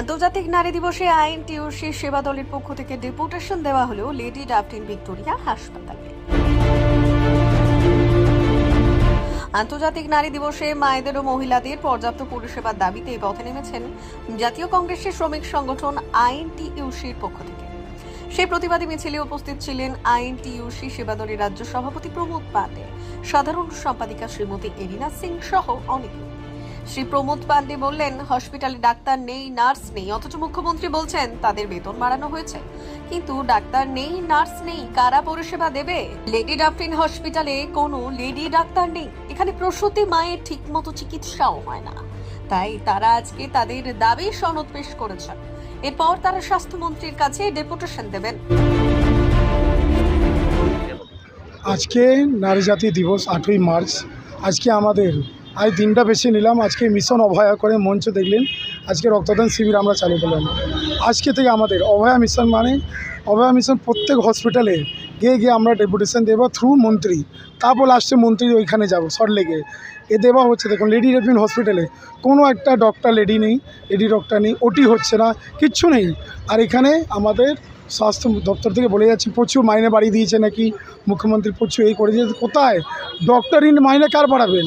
আন্তর্জাতিক নারী দিবসে আইন টিউসি সেবা দলের পক্ষ থেকে ডেপুটেশন দেওয়া হলো লেডি ডাফটিন ভিক্টোরিয়া হাসপাতালে। আন্তর্জাতিক নারী দিবসে মায়েদের ও মহিলাদের পর্যাপ্ত পরিষেবার দাবিতে পথে নেমেছেন জাতীয় কংগ্রেসের শ্রমিক সংগঠন আইএনটিইউসির পক্ষ থেকে। সেই প্রতিবাদী মিছিলে উপস্থিত ছিলেন আইএনটিইউসি সেবা দলের রাজ্য সভাপতি প্রমোদ পান্ডে সাধারণ সম্পাদিকা শ্রীমতী এরিনা সিং সহ অনেকে। শ্রী প্রমোদ পান্ডে বললেন, হসপিটালে ডাক্তার নেই, নার্স নেই। অথচ মুখ্যমন্ত্রী বলছেন, তাদের বেতন বাড়ানো হয়েছে। কিন্তু ডাক্তার নেই, নার্স নেই, কারা পরিষেবা দেবে? লেডি ডাফরিন হসপিটালে কোনো লেডি ডাক্তার নেই। এখানে প্রসূতি মায়ের ঠিকমতো চিকিৎসাও হয় না। তাই তারা আজকে তাদের দাবি সনদ পেশ করেছেন। এরপর তারা স্বাস্থ্যমন্ত্রীর কাছে ডেপুটেশন দেবেন। আজকে নারী জাতি দিবস আটই মার্চ। আজকে আমাদের আজ দিনটা বেছে নিলাম। আজকে মিশন অভয়া করে মঞ্চ দেখলেন। আজকে রক্তদান শিবির আমরা চালু করলাম। আজকে থেকে আমাদের অভয়া মিশন মানে অভয়া মিশন প্রত্যেক হসপিটালে গিয়ে গিয়ে আমরা ডেপুটেশন দেবো থ্রু মন্ত্রী। তারপর লাস্টে মন্ত্রী ওইখানে যাব সল্টলেকে এ। দেওয়া হচ্ছে, দেখুন লেডি রেপিন হসপিটালে কোনো একটা ডক্টর লেডি নেই লেডি ডক্টর নেই ওটি হচ্ছে না, কিচ্ছু নেই। আর এখানে আমাদের স্বাস্থ্য দপ্তর থেকে বলে যাচ্ছে, প্রচুর মাইনে বাড়িয়ে দিয়েছে নাকি? মুখ্যমন্ত্রী প্রচুর এই করে দিয়েছে, কোথায়? ডক্টর ইন মাইনে কার বাড়াবেন?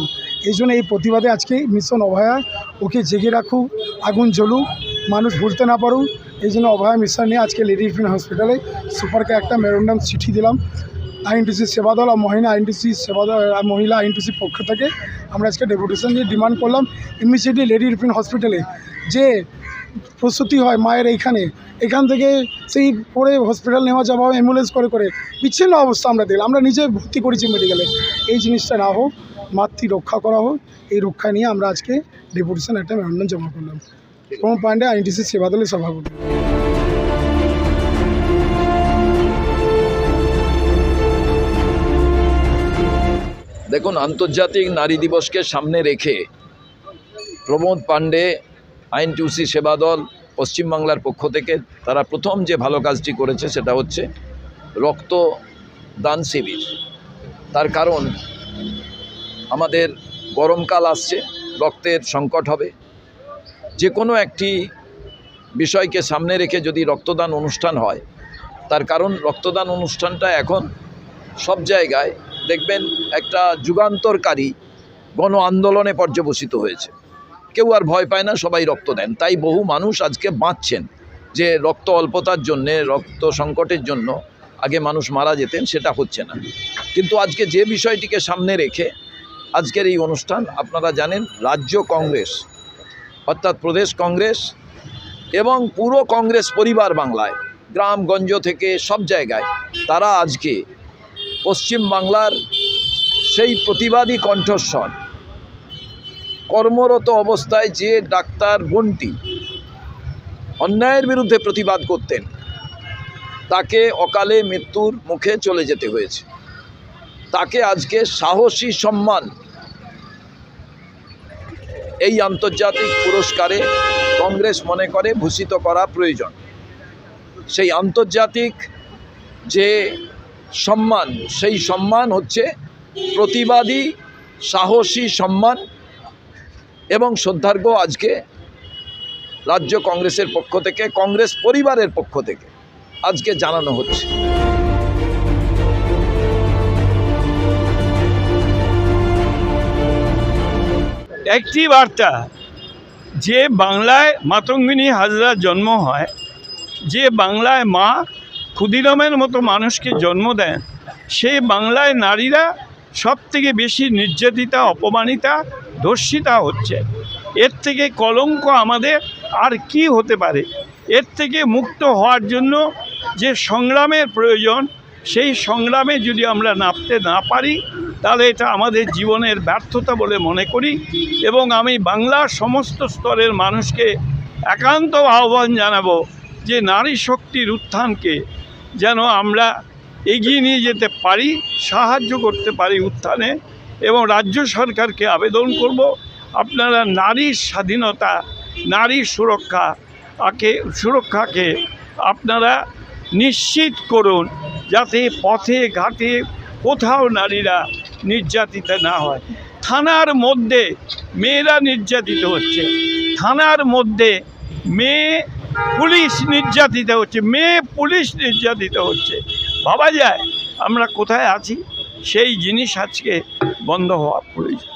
এই জন্য এই প্রতিবাদে আজকে মিশন অভয়া ওকে জেগে রাখুক, আগুন জ্বলুক, মানুষ ভুলতে না পারুক। এই জন্য অভয়া মিশন নিয়ে আজকে লেডি রিফিন হসপিটালে সুপারকে একটা মেরুন্ডাম চিঠি দিলাম। আইএনটিসি সেবা দল আর মহিলা আইএনটিসি সেবা দল মহিলা আইএনটিসির পক্ষ থেকে আমরা আজকে ডেপুটেশন দিয়ে ডিমান্ড করলাম। ইমিডিয়েটলি লেডি রিফিন হসপিটালে যে প্রসূতি হয় মায়ের এইখানে, এখান থেকে সেই পরে হসপিটাল নেওয়া যাওয়া অ্যাম্বুলেন্স করে করে, বিচ্ছিন্ন অবস্থা আমরা দিলাম আমরা নিজে ভর্তি করেছি মেডিকেলে এই জিনিসটা না হোক মাতৃ রক্ষা করা হোক, এই রক্ষা নিয়ে আমরা আজকে ডেপুটেশন একটা মেমোরেন্ডাম জমা করলাম। প্রমো পান্ডে আইনটিসি সেবা দলের সভাপতি। দেখুন, আন্তর্জাতিক নারী দিবসকে সামনে রেখে প্রমোদ পাণ্ডে আইন টুসি সেবা দল পশ্চিমবাংলার পক্ষ থেকে তারা প্রথম যে ভালো কাজটি করেছে সেটা হচ্ছে রক্ত দান শিবির। তার কারণ আমাদের গরমকাল আসছে, রক্তের সংকট হবে। যে কোনো একটি বিষয়কে সামনে রেখে যদি রক্তদান অনুষ্ঠান হয়, তার কারণ রক্তদান অনুষ্ঠানটা এখন সব জায়গায় দেখবেন একটা যুগান্তরকারী গণ আন্দোলনে পর্যবসিত হয়েছে। কেউ আর ভয় পায় না, সবাই রক্ত দেন। তাই বহু মানুষ আজকে বাঁচছেন যে রক্ত অল্পতার জন্যে, রক্ত সংকটের জন্য আগে মানুষ মারা যেতেন, সেটা হচ্ছে না। কিন্তু আজকে যে বিষয়টিকে সামনে রেখে আজকের এই অনুষ্ঠান আপনারা জানেন রাজ্য কংগ্রেস, অর্থাৎ প্রদেশ কংগ্রেস এবং পুরো কংগ্রেস পরিবার বাংলায় গ্রামগঞ্জ থেকে সব জায়গায় তারা আজকে পশ্চিম বাংলার সেই প্রতিবাদী কণ্ঠস্বর, কর্মরত অবস্থায় যে ডাক্তার বোনটি অন্যায়ের বিরুদ্ধে প্রতিবাদ করতেন, তাকে অকালে মৃত্যুর মুখে চলে যেতে হয়েছে। তাকে আজকে সাহসী সম্মান এই আন্তর্জাতিক পুরস্কারে কংগ্রেস মনে করে ভূষিত করা প্রয়োজন। সেই আন্তর্জাতিক যে সম্মান, সেই সম্মান হচ্ছে প্রতিবাদী, সাহসী সম্মান এবং শ্রদ্ধার্ঘ আজকে রাজ্য কংগ্রেসের পক্ষ থেকে, কংগ্রেস পরিবারের পক্ষ থেকে আজকে জানানো হচ্ছে। একটি বার্তা, যে বাংলায় মাতঙ্গিনী হাজরার জন্ম হয়, যে বাংলায় মা ক্ষুদিরামের মতো মানুষকে জন্ম দেন, সেই বাংলায় নারীরা সব থেকে বেশি নির্যাতিতা, অপমানিতা, ধর্ষিতা হচ্ছে। এর থেকে কলঙ্ক আমাদের আর কি হতে পারে? এর থেকে মুক্ত হওয়ার জন্য যে সংগ্রামের প্রয়োজন, সেই সংগ্রামে যদি আমরা নামতে না পারি তাহলে এটা আমাদের জীবনের ব্যর্থতা বলে মনে করি এবং আমি বাংলার সমস্ত স্তরের মানুষকে একান্ত আহ্বান জানাব যে নারী শক্তির উত্থানকে যেন আমরা এগিয়ে নিয়ে যেতে পারি, সাহায্য করতে পারি উত্থানে এবং রাজ্য সরকারকে আবেদন করব। আপনারা নারীর স্বাধীনতা নারীর সুরক্ষা আকে, সুরক্ষাকে আপনারা নিশ্চিত করুন যাতে পথে, ঘাটে কোথাও নারীরা নির্যাতিত না হয়। থানার মধ্যে মেয়েরা নির্যাতিত হচ্ছে। থানার মধ্যে মেয়ে পুলিশ নির্যাতিত হচ্ছে। মেয়ে পুলিশ নির্যাতিত হচ্ছে। ভাবা যায় আমরা কোথায় আছি? সেই জিনিস আজকে বন্ধ হওয়া প্রয়োজন।